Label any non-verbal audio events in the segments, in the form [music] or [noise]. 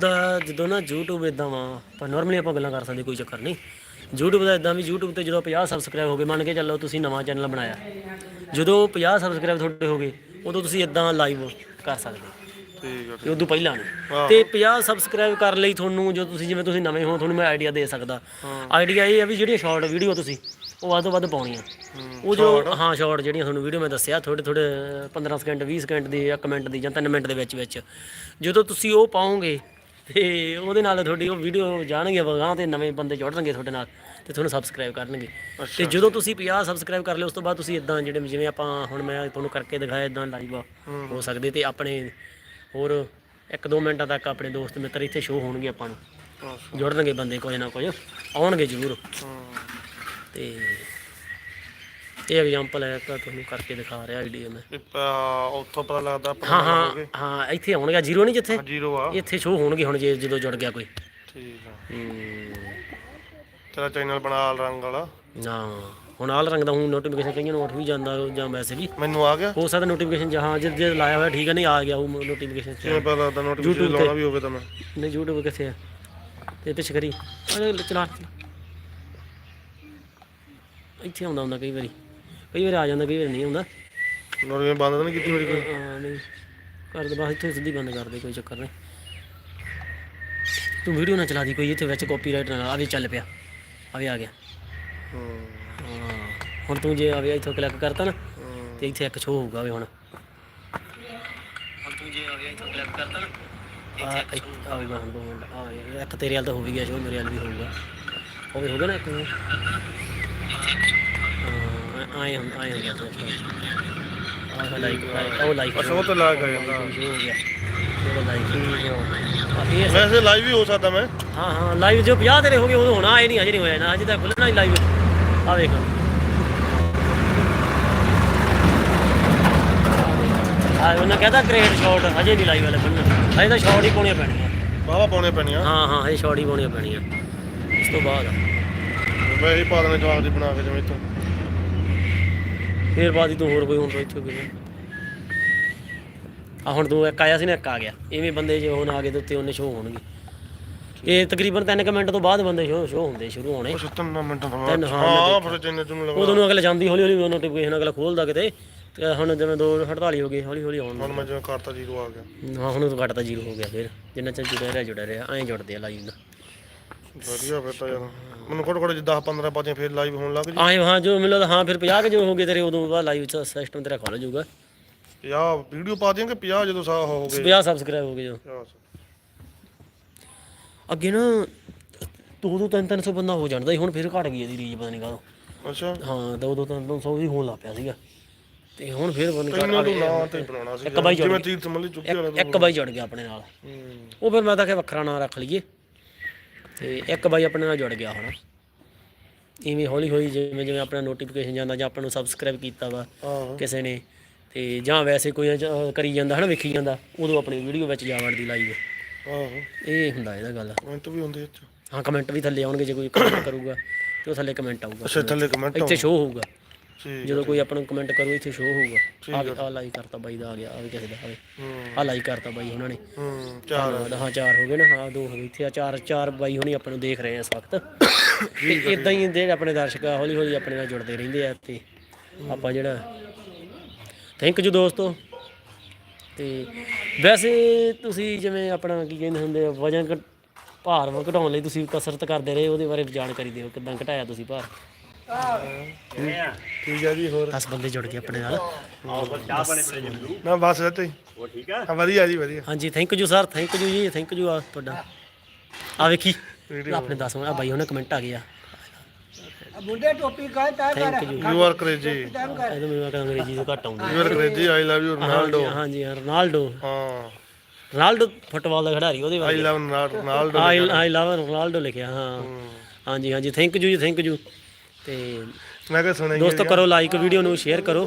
ਦਾ ਜਦੋਂ ਨਾ YouTube ਇਦਾਂ ਵਾ ਪਰ ਨਾਰਮਲੀ ਆਪਾਂ ਗੱਲਾਂ ਕਰ ਸਕਦੇ ਕੋਈ ਚੱਕਰ ਨਹੀਂ। YouTube ਦਾ ਇਦਾਂ ਵੀ YouTube ਤੇ ਜਦੋਂ 50 ਸਬਸਕ੍ਰਾਈਬ ਹੋ ਗਏ ਮੰਨ ਕੇ ਚੱਲੋ ਤੁਸੀਂ ਨਵਾਂ ਚੈਨਲ ਬਣਾਇਆ। ਜਦੋਂ 50 ਸਬਸਕ੍ਰਾਈਬ ਤੁਹਾਡੇ ਹੋ ਗਏ ਉਦੋਂ ਤੁਸੀਂ ਇਦਾਂ ਲਾਈਵ ਕਰ ਸਕਦੇ। ਠੀਕ ਆ ਤੇ ਉਦੋਂ ਪਹਿਲਾਂ ਨਹੀਂ ਤੇ 50 ਸਬਸਕ੍ਰਾਈਬ ਕਰਨ ਲਈ ਤੁਹਾਨੂੰ ਜੋ ਤੁਸੀਂ ਜਿਵੇਂ ਤੁਸੀਂ ਨਵੇਂ ਹੋ ਤੁਹਾਨੂੰ ਮੈਂ ਆਈਡੀਆ ਦੇ ਸਕਦਾ। ਆਈਡੀਆ ਇਹ ਹੈ ਵੀ ਜਿਹੜੀਆਂ ਸ਼ਾਰਟ ਵੀਡੀਓ ਤੁਸੀਂ ਉਹ ਵੱਧ ਤੋਂ ਵੱਧ ਪਾਉਣੀਆਂ। ਉਹ ਜੋ ਹਾਂ ਸ਼ਾਰਟ ਜਿਹੜੀਆਂ ਤੁਹਾਨੂੰ ਵੀਡੀਓ ਮੈਂ ਦੱਸਿਆ ਥੋੜੇ ਥੋੜੇ 15 ਸਕਿੰਟ 20 ਸਕਿੰਟ ਦੀ ਜਾਂ ਕਮੈਂਟ ਦੀ ਜਾਂ 3 ਮਿੰਟ ਦੇ ਵਿੱਚ ਵਿੱਚ ਜਦੋਂ ਤੁਸੀਂ ਉਹ ਪਾਓਗੇ ਤੇ ਉਹਦੇ ਨਾਲ ਤੁਹਾਡੀ ਉਹ ਵੀਡੀਓ ਜਾਣਗੇ ਵਗਾਂ ਤੇ ਨਵੇਂ ਬੰਦੇ ਜੁੜਨਗੇ ਤੁਹਾਡੇ ਨਾਲ ਤੇ ਤੁਹਾਨੂੰ ਸਬਸਕ੍ਰਾਈਬ ਕਰਨਗੇ। ਤੇ ਜਦੋਂ ਤੁਸੀਂ 50 ਸਬਸਕ੍ਰਾਈਬ ਕਰ ਲਿਓ ਉਸ ਤੋਂ ਬਾਅਦ ਤੁਸੀਂ ਇਦਾਂ ਜਿਹੜੇ ਜਿਵੇਂ ਆਪਾਂ ਹੁਣ ਮੈਂ ਤੁਹਾਨੂੰ ਕਰਕੇ ਦਿਖਾਇਆ ਇਦਾਂ ਲਾਈਵ ਹੋ ਸਕਦੇ ਤੇ ਆਪਣੇ ਹੋਰ 1-2 ਮਿੰਟਾਂ ਤੱਕ ਆਪਣੇ ਦੋਸਤ ਮਿੱਤਰ ਇੱਥੇ ਸ਼ੋਅ ਹੋਣਗੇ ਆਪਾਂ ਨੂੰ। ਜੁੜਨਗੇ ਬੰਦੇ ਕੋਈ ਨਾ ਕੋਈ ਆਉਣਗੇ ਜ਼ਰੂਰ। ਤੇ ਇਹ ਐਗਜ਼ਾਮਪਲ ਹੈ ਕਿ ਤੁਹਾਨੂੰ ਕਰਕੇ ਦਿਖਾ ਰਿਹਾ ਆਈਡੀਆ ਮੈਂ। ਇਹ ਪ- ਉੱਥੋਂ ਪਤਾ ਲੱਗਦਾ ਹਾਂ ਹਾਂ ਹਾਂ ਇੱਥੇ ਆਉਣਗੇ ਜ਼ੀਰੋ ਨਹੀਂ ਜਿੱਥੇ? ਜ਼ੀਰੋ ਆ। ਇੱਥੇ ਸ਼ੋਅ ਹੋਣਗੇ ਹੁਣ ਜੇ ਜਦੋਂ ਜੁੜ ਗਿਆ ਕੋਈ। ਠੀਕ ਆ। ਹੂੰ। ਤੇਰਾ ਚੈਨਲ ਬਣਾ ਰੰਗ ਵਾਲਾ। ਨਾ ਹੁਣ ਆਲ ਰੰਗ ਦਾ ਹੁਣ ਨੋਟੀਫਿਕੇਸ਼ਨ ਕਈਆਂ ਨੂੰ ਉੱਠ ਵੀ ਜਾਂਦਾ ਜਾਂ ਵੈਸੇ ਵੀ। ਮੈਨੂੰ ਆ ਗਿਆ? ਹੋ ਸਕਦਾ ਨੋਟੀਫਿਕੇਸ਼ਨ ਜਹਾਂ ਜੇ ਜੇ ਲਾਇਆ ਹੋਇਆ ਠੀਕ ਹੈ ਨਹੀਂ ਆ ਗਿਆ ਉਹ ਨੋਟੀਫਿਕੇਸ਼ਨ ਕਿਵੇਂ ਪਤਾ ਲੱਗਦਾ ਨੋਟੀਫਿਕੇਸ਼ਨ YouTube ਤੇ। ਲਾਉਣਾ ਵੀ ਹੋਵੇ ਤਾਂ ਮੈਂ। ਨਹੀਂ YouTube ਕਿੱਥੇ ਹੈ ਤੇ ਪਿੱਛੇ ਕਰੀ। ਅਰੇ ਚਲਾ ਚਲਾ। ਇੱਥੇ ਆਉਂਦਾ ਹੁੰਦਾ ਕਈ ਵਾਰੀ। ਕਈ ਵਾਰੀ ਆ ਜਾਂਦਾ ਕਈ ਵਾਰੀ ਨਹੀਂ ਆਉਂਦਾ। ਨੋਟੀਫਿਕੇਸ਼ਨ ਬੰਦ ਤਾਂ ਨਹੀਂ ਕੀਤੀ ਮੇਰੀ ਕੋਈ? ਹਾਂ ਨਹੀਂ। ਕਰ ਦੇ ਬਸ ਇੱਥੇ ਸਿੱਧੀ ਬੰਦ ਕਰ ਦੇ ਕੋਈ ਚੱਕਰ ਨਹੀਂ। ਤੂੰ ਵੀਡੀਓ ਨਾ ਚਲਾ ਦੀ ਕੋਈ ਇੱਥੇ ਵਿੱਚ ਕਾਪੀਰਾਈਟ ਨਾ ਆਵੇ ਚੱਲ ਪਿਆ। ਆਵੇ ਆ ਗਿਆ। ਹੂੰ। ਹੁਣ ਤੂੰ ਜੇ ਆਵੇ ਇੱਥੋਂ ਕਲਿੱਕ ਕਰਤਾ ਨਾ ਤੇ ਇੱਥੇ ਇੱਕ ਸ਼ੋ ਹੋਊਗਾ ਵੇ ਹੁਣ। ਹੁਣ ਤੂੰ ਜੇ ਆਵੇ ਇੱਥੋਂ ਕਲਿੱਕ ਕਰਤਾ ਨਾ ਆ ਆਵੇ ਮੈਂ ਦੋ ਮਿੰਟ ਆ ਇੱਕ ਤੇਰੇ ਵਾਲ ਤਾਂ ਹੋ ਵੀ ਗਿਆ ਸ਼ੋ ਮੇਰੇ ਵਾਲ ਵੀ ਹੋਊਗਾ। ਉਹ ਵੀ ਹੋ ਗਿਆ ਨਾ ਇੱਕ। ਹਾਂ ਆਏ ਹੁਣ ਆਏ ਹੋ ਗਿਆ ਤੂੰ ਆ। ਲਾਈਕ ਉਹ ਲਾਈਕ ਅੱਛਾ ਉਹ ਤਾਂ ਲਾ ਕੇ ਜਾਂਦਾ ਹੋ ਗਿਆ। ਚਲੋ ਲਾਈਕ ਹੀ ਹੋ ਇਹ ਵੈਸੇ ਲਾਈਵ ਵੀ ਹੋ ਸਕਦਾ ਮੈਂ। ਹਾਂ ਹਾਂ ਲਾਈਵ ਜੋ 50 ਤੇਰੇ ਹੋ ਗਏ ਉਦੋਂ ਹੋਣਾ ਇਹ ਨਹੀਂ ਅਜੇ ਨਹੀਂ ਹੋਇਆ ਨਾ ਅਜੇ ਤਾਂ ਖੁੱਲਣਾ ਹੀ ਲਾਈਵ ਆ ਵੇਖ ਆ ਉਹਨਾਂ ਕਹਿੰਦਾ ਕ੍ਰੀਏਟ ਸ਼ਾਟ ਅਜੇ ਨਹੀਂ ਲਾਈਵ ਵਾਲੇ ਖੁੱਲਣਾ ਅਜੇ ਤਾਂ ਸ਼ਾਟ ਹੀ ਪਾਉਣੀਆਂ ਪੈਣੀਆਂ। ਬਾਵਾ ਪਾਉਣੇ ਪੈਣੀਆਂ। ਹਾਂ ਹਾਂ ਅਜੇ ਸ਼ਾਟ ਹੀ ਪਾਉਣੀਆਂ ਪੈਣੀਆਂ। ਉਸ ਤੋਂ ਬਾਅਦ ਮੈਂ ਹੀ ਪਾ ਦੇਣੇ ਜਵਾਬ ਦੀ ਬਣਾ ਕੇ ਜਿਵੇਂ ਇੱਥੋਂ। ਫੇਰ ਬਾਅਦ ਤੂੰ ਹੋਰ ਕੋਈ ਤੋਂ ਇੱਥੇ ਕੋਈ ਆ ਹੁਣ ਤੂੰ ਇੱਕ ਆਇਆ ਸੀ ਨਾ ਇੱਕ ਆ ਗਿਆ। ਇਵੇਂ ਬੰਦੇ ਜੇ ਹੁਣ ਆ ਗਏ ਤੇ ਉੱਤੇ ਉਹਨੇ ਸ਼ੋਅ ਹੋਣਗੇ। ਇਹ ਤਕਰੀਬਨ 3 ਮਿੰਟ ਤੋਂ ਬਾਅਦ ਬੰਦੇ ਸ਼ੋਅ ਸ਼ੋਅ ਹੁੰਦੇ ਸ਼ੁਰੂ ਹੋਣੇ। ਉਹ 70 ਮਿੰਟਾਂ ਤੋਂ ਬਾਅਦ। ਹਾਂ, ਫਿਰ ਚੈਨਲ ਚੁਣ ਲਗਾ ਉਦੋਂ ਨੂੰ ਅਗਲੇ ਜਾਂਦੀ ਹੌਲੀ ਹੌਲੀ ਨੋਟੀਫਿਕੇਸ਼ਨ ਅਗਲਾ ਖੋਲਦਾ ਕਿਤੇ। ਤੇ ਹੁਣ ਜਿਵੇਂ 248 ਹੋ ਗਏ ਹੌਲੀ ਹੌਲੀ ਆਉਣ ਹੁਣ ਮੈਂ ਜਿਵੇਂ ਕਰਤਾ ਜ਼ੀਰੋ ਆ ਗਿਆ। ਹਾਂ ਹੁਣ ਉਹ ਘਟਦਾ ਜ਼ੀਰੋ ਹੋ ਗਿਆ ਫਿਰ। ਜਿੰਨਾ ਚਿਰ ਜੁੜਿਆ ਰਿਹਾ ਜੁੜਿਆ ਰਿਹਾ ਐਂ ਜੁੜਦੇ ਆ ਲਾਈਵ ਵਧੀਆ ਫਿਰ ਤਾਂ ਯਾਰ। ਮੈਨੂੰ ਕੋਟ ਕੋਟ 10 15 ਪਾਜੇ ਫਿਰ ਲਾਈਵ ਹੋਣ ਲੱਗ ਜੀ। ਐਂ ਹਾਂ ਜੋ ਮਿਲਦਾ ਹਾਂ ਫਿਰ 50 ਕੇ ਜੋ ਹੋ ਗਏ ਤੇਰੇ ਉਦੋਂ ਬਾਅਦ ਲਾਈਵ ਚ ਸਿਸਟਮ ਤੇਰਾ ਖੁੱਲ ਜਾਊਗਾ। 50 ਵੀਡੀਓ ਪਾ ਦਿਆਂਗੇ 50 ਜਦੋਂ ਸਾ ਹੋ ਗਏ। 50 ਸਬਸਕ੍ਰਾਈਬ ਹੋ ਗਏ ਜੋ। 50 ਅੱਗੇ ਨਾ ਦੋ ਦੋ ਤਿੰਨ ਤਿੰਨ ਸੌ ਬੰਦਾ ਹੋ ਜਾਂਦਾ ਸੀ ਹੁਣ ਫਿਰ ਘਟ ਗਈ ਇਹਦੀ ਰੀਜ ਪਤਾ ਨਹੀਂ ਕਾਹਦੋਂ। ਅੱਛਾ। ਹਾਂ ਦੋ ਦੋ ਤਿੰਨ ਤਿੰਨ ਸੌ ਵੀ ਹੋਣ ਲੱਗ ਪਿਆ ਸੀਗਾ। ਤੇ ਹੁਣ ਫਿਰ ਬੰਦ ਨੂੰ ਨਾਂ ਤੇ ਬਣਾਉਣਾ ਸੀ ਇੱਕ ਬਾਈ ਚੁੱਕੀ ਵਾਲਾ ਇੱਕ ਬਾਈ ਜੁੜ ਗਿਆ ਆਪਣੇ ਨਾਲ। ਉਹ ਫਿਰ ਮੈਂ ਤਾਂ ਕਿ ਵੱਖਰਾ ਨਾਂ ਰੱਖ ਲਈਏ। ਤੇ ਇੱਕ ਬਾਈ ਆਪਣੇ ਨਾਲ ਜੁੜ ਗਿਆ ਹੁਣ। ਇਵੇਂ ਹੌਲੀ ਹੌਲੀ ਜਿਵੇਂ ਜਿਵੇਂ ਆਪਣਾ ਨੋਟੀਫਿਕੇਸ਼ਨ ਜਾਂਦਾ ਜਾਂ ਆਪਾਂ ਨੂੰ ਸਬਸਕ੍ਰਾਈਬ ਕੀਤਾ ਵਾ ਕਿਸੇ ਨੇ ਤੇ ਜਾਂ ਵੈਸੇ ਕੋਈ ਕਰੀ ਜਾਂਦਾ ਹਨਾ ਵੇਖੀ ਜਾਂਦਾ ਉਦੋਂ ਆਪਣੀ ਵੀਡੀਓ ਵਿੱਚ ਜਾ ਵੜਦੀ ਲਾਈਵ ਆਹੋ ਇਹ ਹੁੰਦਾ ਇਹਦਾ ਗੱਲ। ਕਮੈਂਟ ਵੀ ਹੁੰਦੇ ਇੱਥੇ। ਹਾਂ ਕਮੈਂਟ ਵੀ ਥੱਲੇ ਆਉਣਗੇ ਜੇ ਕੋਈ ਕਮੈਂਟ ਕਰੂਗਾ ਤੇ ਉਹ ਥੱਲੇ ਕਮੈਂਟ ਆਊਗਾ। ਅੱਛਾ ਥੱਲੇ ਕਮੈਂਟ ਇੱਥੇ ਸ਼ੋਅ ਹੋਊਗਾ। ਜਦੋਂ ਕੋਈ ਆਪਾਂ ਨੂੰ ਕਮੈਂਟ ਕਰੂ ਇੱਥੇ ਸ਼ੋਅ ਹੋਊਗਾ। ਆ। ਆ ਲਾਈਕ ਕਰਤਾ ਬਾਈ ਦਾ ਆ ਗਿਆ ਆ ਵੀ ਕਿਸੇ ਦਾ ਆਵੇ। ਆ ਲਾਈਕ ਕਰਤਾ ਬਾਈ ਉਹਨਾਂ ਨੇ। ਹੂੰ ਚਾਰ। ਹਾਂ ਚਾਰ ਹੋ ਗਏ ਨਾ ਹਾਂ ਦੋ ਹੋ ਗਏ ਇੱਥੇ। ਆ ਚਾਰ ਚਾਰ ਬਾਈ ਹੁਣੀ ਆਪਾਂ ਨੂੰ ਦੇਖ ਰਹੇ ਆ ਇਸ ਵਕਤ। [coughs] ਤੇ ਇਦਾਂ ਹੀ ਜਿਹੜੇ ਆਪਣੇ ਦਰਸ਼ਕ ਆ ਹੌਲੀ ਹੌਲੀ ਆਪਣੇ ਨਾਲ ਜੁੜਦੇ ਰਹਿੰਦੇ ਆ ਤੇ ਆਪਾਂ ਜਿਹੜਾ ਥੈਂਕ ਯੂ ਦੋਸਤੋ। ਤੇ ਵੈਸੇ ਤੁਸੀਂ ਜਿਵੇਂ ਆਪਣਾ ਕੀ ਕਹਿੰਦੇ ਹੁੰਦੇ ਆ ਵਜਨ ਭਾਰ ਘਟਾਉਣ ਲਈ ਤੁਸੀਂ ਕਸਰਤ ਕਰਦੇ ਰਹੇ ਉਹਦੇ ਬਾਰੇ ਜਾਣਕਾਰੀ ਦਿਓ ਕਿਦਾਂ ਘਟਾਇਆ ਤੁਸੀਂ ਭਾਰ? ਠੀਕ ਹੈ। ਜੀ ਹੋਰ? 10 ਬੰਦੇ ਜੁੜ ਗਏ ਆਪਣੇ ਨਾਲ। ਨਾ ਬਸ ਇੱਥੇ ਹੀ। ਉਹ ਠੀਕ ਆ ਵਧੀਆ ਜੀ ਵਧੀਆ। ਹਾਂਜੀ thank you sir thank you ਜੀ ਥੈਂਕ ਯੂ ਆ ਤੁਹਾਡਾ। ਆ ਵੇਖੀ ਆਪਣੇ 10 ਆ ਬਾਈ ਉਹਨੇ ਕਮੈਂਟ ਆ ਗਿਆ ਮੁੰਡੇ ਟੋਪੀ ਕਾਹ ਤਾ thank you you are crazy ਇਹਦੇ ਮੈਨੂੰ ਕਹਿੰਦਾ ਅੰਗਰੇਜ਼ੀ ਤੋਂ ਘੱਟ ਆਉਂਦੀ you are crazy I love you Ronaldo ਹਾਂਜੀ ਹਾਂ, ਰੋਨਾਲਡੋ ਹਾਂ ਰੋਨਾਲਡੋ ਫੁੱਟਬਾਲ ਦਾ ਖਿਡਾਰੀ ਉਹਦੇ ਆਈ ਬਾਰੇ ਲਵ ਰੋਨਾਲਡੋ ਆਈ ਆਈ ਲਵ ਰੋਨਾਲਡੋ ਲਿਖਿਆ ਹਾਂ। ਹਾਂਜੀ ਹਾਂਜੀ ਥੈਂਕ ਯੂ ਜੀ ਥੈਂਕ ਯੂ ਤੇ ਮੈਂ ਕਿਹਾ ਸੁਣੇਗੀ ਦੋਸਤੋ ਕਰੋ ਲਾਈਕ ਵੀਡੀਓ ਨੂੰ ਸ਼ੇਅਰ ਕਰੋ।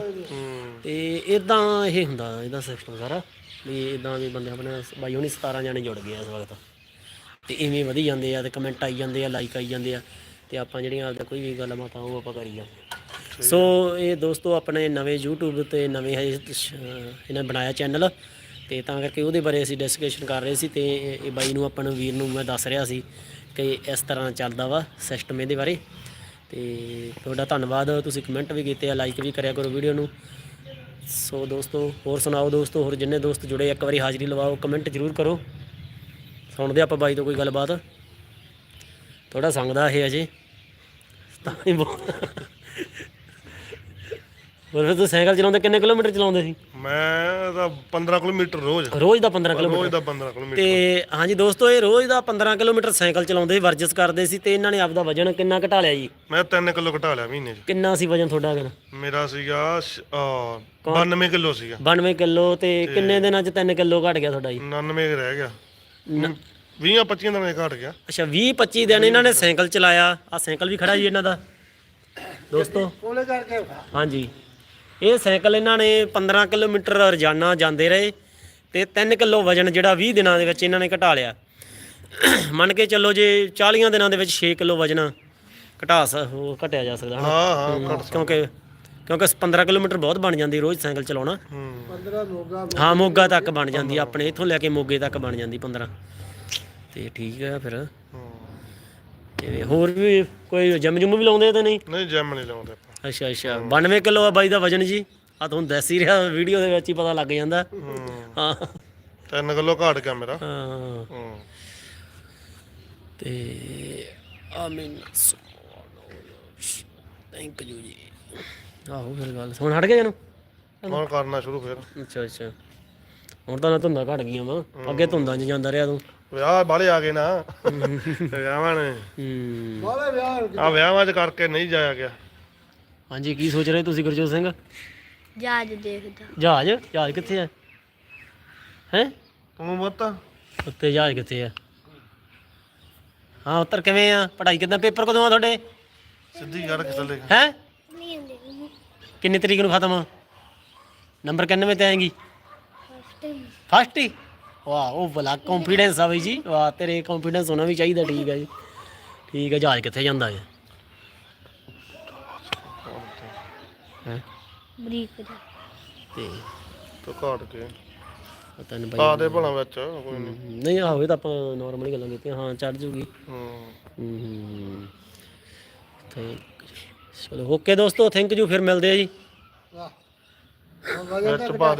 ਤੇ ਇਦਾਂ ਇਹ ਹੁੰਦਾ ਇਹਦਾ ਸਿਸਟਮ ਸਾਰਾ ਵੀ ਇਦਾਂ ਵੀ ਬੰਦੇ ਆਪਣੇ ਬਾਈ ਹੁਣੀ 17 ਜਾਣੇ ਜੁੜ ਗਏ ਆ ਇਸ ਵਕਤ। ਤੇ ਇਵੇਂ ਵਧੀ ਜਾਂਦੇ ਆ ਤੇ ਕਮੈਂਟ ਆਈ ਜਾਂਦੇ ਆ ਲਾਈਕ ਆਈ ਜਾਂਦੇ ਆ ਤੇ ਆਪਾਂ ਜਿਹੜੀਆਂ ਤੱਕ ਕੋਈ ਵੀ ਗੱਲ ਬਾਤਾਂ ਉਹ ਆਪਾਂ ਕਰੀ ਜਾਂਦੇ ਸੋ ਇਹ ਦੋਸਤੋ ਆਪਣੇ ਨਵੇਂ YouTube ਤੇ ਨਵੇਂ ਇਹਨੇ ਬਣਾਇਆ ਚੈਨਲ ਤੇ ਤਾਂ ਕਰਕੇ ਉਹਦੇ ਬਾਰੇ ਅਸੀਂ ਡਿਸਕਸ਼ਨ ਕਰ ਰਹੇ ਸੀ ਤੇ ਇਹ ਬਾਈ ਨੂੰ ਆਪਾਂ ਨੂੰ ਵੀਰ ਨੂੰ ਮੈਂ ਦੱਸ ਰਿਹਾ ਸੀ ਕਿ ਇਸ ਤਰ੍ਹਾਂ ਚੱਲਦਾ ਵਾ ਸਿਸਟਮ ਇਹਦੇ ਬਾਰੇ। ਤੇ ਤੁਹਾਡਾ ਧੰਨਵਾਦ। ਤੁਸੀਂ ਕਮੈਂਟ ਵੀ ਕੀਤੇ ਆ ਲਾਈਕ ਵੀ ਕਰਿਆ ਕਰੋ ਵੀਡੀਓ ਨੂੰ। ਸੋ ਦੋਸਤੋ, ਹੋਰ ਸੁਣਾਓ ਦੋਸਤੋ, ਹੋਰ ਜਿੰਨੇ ਦੋਸਤ ਜੁੜੇ, ਇੱਕ ਵਾਰੀ ਹਾਜ਼ਰੀ ਲਵਾਓ ਕਮੈਂਟ ਜ਼ਰੂਰ ਕਰੋ। ਸੁਣਦੇ ਆਪਾਂ ਬਾਈ ਤੋਂ ਕੋਈ ਗੱਲਬਾਤ। ਥੋੜਾ ਸੰਗਦਾ ਇਹ ਅਜੇ ਤਾਂ ਹੀ ਬੋਲ ਹੋਰ ਫਿਰ ਤੁਸੀਂ ਸਾਈਕਲ ਚਲਾਉਂਦੇ ਕਿੰਨੇ ਕਿਲੋਮੀਟਰ ਚਲਾਉਂਦੇ ਸੀ? ਮੈਂ ਤਾਂ 15 ਕਿਲੋਮੀਟਰ ਰੋਜ਼। ਰੋਜ਼ ਦਾ 15 ਕਿਲੋਮੀਟਰ? ਰੋਜ਼ ਦਾ 15 ਕਿਲੋਮੀਟਰ। ਤੇ ਹਾਂਜੀ ਦੋਸਤੋ ਇਹ ਰੋਜ਼ ਦਾ 15 ਕਿਲੋਮੀਟਰ ਸਾਈਕਲ ਚਲਾਉਂਦੇ ਸੀ ਵਰਜਿਸ਼ ਕਰਦੇ ਸੀ ਤੇ ਇਹਨਾਂ ਨੇ ਆਪਦਾ ਵਜਨ ਕਿੰਨਾ ਘਟਾ ਲਿਆ ਜੀ? ਮੈਂ 3 ਕਿਲੋ ਘਟਾ ਲਿਆ ਮਹੀਨੇ 'ਚ। ਕਿੰਨਾ ਸੀ ਵਜਨ ਤੁਹਾਡਾ ਕਿੰਨਾ ਮੇਰਾ ਸੀਗਾ ਸ਼- ਅਹ 92 ਕਿਲੋ ਸੀਗਾ। 92 ਕਿਲੋ ਤੇ ਕਿੰਨੇ ਦਿਨਾਂ ਚ 3 ਕਿਲੋ ਘਟ ਗਿਆ ਤੁਹਾਡਾ ਜੀ? 99 ਰਹਿ ਗਿਆ। 20 25 ਦਿਨਾਂ 'ਚ ਘਟ ਗਿਆ। ਅੱਛਾ 20 25 ਦਿਨ ਇਹਨਾਂ ਨੇ ਸਾਈਕਲ ਚਲਾਇਆ। ਆ ਸਾਈਕਲ ਵੀ ਖੜਾ ਜੀ ਇਹਨਾਂ ਦਾ। ਦੋਸਤੋ। ਕੋਲੇ ਕਰਕੇ। ਹਾਂਜੀ। ਇਹ ਸਾਈਕਲ ਇਹਨਾਂ ਨੇ 15 ਕਿਲੋਮੀਟਰ ਰੋਜ਼ਾਨਾ ਜਾਂਦੇ ਰਹੇ ਤੇ 3 ਕਿਲੋ ਵਜਨ ਜਿਹੜਾ 20 ਦਿਨਾਂ ਦੇ ਵਿੱਚ ਇਹਨਾਂ ਨੇ ਘਟਾ ਲਿਆ। ਮੰਨ ਕੇ ਚੱਲੋ ਜੇ 40 ਦਿਨਾਂ ਦੇ ਵਿੱਚ 6 ਕਿਲੋ ਵਜਨ ਘਟਾ ਸ ਉਹ ਘਟਿਆ ਜਾ ਸਕਦਾ ਹਾਂ ਕਿਉਂਕਿ ਕਿਉਂਕਿ 15 ਕਿਲੋਮੀਟਰ ਬਹੁਤ ਬਣ ਜਾਂਦੀ ਰੋਜ਼ ਸਾਈਕਲ ਚਲਾਉਣਾ। ਹੂੰ 15 ਮੋਗਾ। ਹਾਂ ਮੋਗਾ ਤੱਕ ਬਣ ਜਾਂਦੀ ਆਪਣੇ ਇੱਥੋਂ ਲੈ ਕੇ ਮੋਗੇ ਤੱਕ ਬਣ ਜਾਂਦੀ 15 ਤੇ ਠੀਕ ਆ ਫਿਰ। ਹੂੰ। ਤੇ ਹੋਰ ਵੀ ਕੋਈ ਜਿਮ ਜੁਮ ਵੀ ਲਾਉਂਦੇ ਤਾਂ ਨਹੀਂ? ਨਹੀਂ ਜਿਮ ਨਹੀਂ ਲਾਉਂਦੇ ਆਪਾਂ। ਅੱਛਾ ਅੱਛਾ। 92 ਕਿਲੋ ਆ ਬਾਈ ਦਾ ਵਜਨ ਜੀ। ਆ ਤੁਹਾਨੂੰ ਦੱਸ ਹੀ ਰਿਹਾ ਵੀਡੀਓ ਦੇ ਵਿੱਚ ਹੀ ਪਤਾ ਲੱਗ ਜਾਂਦਾ। ਹੂੰ। ਹਾਂ। 3 ਕਿਲੋ ਘਟ ਗਿਆ ਮੇਰਾ। ਹਾਂ। ਹੂੰ। ਤੇ ਆਮੀਨ ਥੈਂਕ ਯੂ ਜੀ ਆਹੋ ਫਿਰ ਗੱਲ। ਹੁਣ ਹਟ ਗਿਆ ਜਨੂੰ? ਹੁਣ ਕਰਨਾ ਸ਼ੁਰੂ ਫਿਰ। ਅੱਛਾ ਅੱਛਾ। ਹੁਣ ਤਾਂ ਨਾ ਧੁੰਦਾਂ ਘਟ ਗਈਆਂ ਵਾ। ਅੱਗੇ ਧੁੰਦਾਂ 'ਚ ਜਾਂਦਾ ਰਿਹਾ ਤੂੰ। ਵਿਆਹ ਬਾਲੇ ਆ ਗਏ ਨਾ। [laughs] ਵਿਆਹਾਂ ਨੇ ਹੂੰ। ਬਾਲੇ ਵਿਆਹ ਆ ਵਿਆਹਾਂ 'ਚ ਕਰਕੇ ਨਹੀਂ ਜਾਇਆ ਗਿਆ। ਹਾਂਜੀ ਕੀ ਸੋਚ ਰਹੇ ਤੁਸੀਂ ਗੁਰਜੋਤ ਸਿੰਘ? ਜਹਾਜ਼ ਦੇਖਦਾ। ਜਹਾਜ਼? ਜਹਾਜ਼ ਕਿੱਥੇ ਆ? ਹੈ? ਤੂੰ ਮਤ ਉੱਤੇ ਜਹਾਜ਼ ਕਿੱਥੇ ਆ? ਹਾਂ ਉੱਤਰ ਕਿਵੇਂ ਆ? ਪੜ੍ਹਾਈ ਕਿਦਾਂ? ਪੇਪਰ ਕਦੋਂ ਆ ਤੁਹਾਡੇ? ਸਿੱਧੀ ਚੜ ਕੇ ਚੱਲੇ ਹੈ? ਕਿੰਨੀ ਤਰੀਕ ਨੂੰ ਖਤਮ? ਆ ਨੰਬਰ ਕਿੰਨਵੇਂ ਤੇ ਆਏਗੀ? ਫਸਟ ਹੀ। ਵਾਹ ਉਹ ਬਲਾ ਕੰਫੀਡੈਂਸ ਆ ਬਈ ਜੀ। ਵਾਹ ਤੇਰੇ ਕੰਫੀਡੈਂਸ ਹੋਣਾ ਵੀ ਚਾਹੀਦਾ ਠੀਕ ਹੈ ਜੀ। ਠੀਕ ਹੈ ਜਹਾਜ਼ ਕਿੱਥੇ ਜਾਂਦਾ ਹੈ ਹੈ? ਬਰੀਕ ਦਾ ਤੇ ਤੂੰ ਘਟ ਕੇ। ਪਤਾ ਨਹੀਂ ਪਾ ਬਾਈ ਦੇ ਭਲਾ ਵਿੱਚ ਕੋਈ ਨਹੀਂ ਨਹੀਂ ਆਵੇ ਤਾਂ ਆਪਾਂ ਨਾਰਮਲੀ ਗੱਲਾਂ ਕੀਤੀਆਂ। ਹਾਂ ਚੜ ਜੂਗੀ। ਹੂੰ। ਹੂੰ ਤੇ ਚਲੋ ਓਕੇ ਦੋਸਤੋ ਥੈਂਕ ਯੂ ਫਿਰ ਮਿਲਦੇ ਆ ਜੀ। ਵਾਹ ਵਿੱਚ ਪਾ ਦੇ।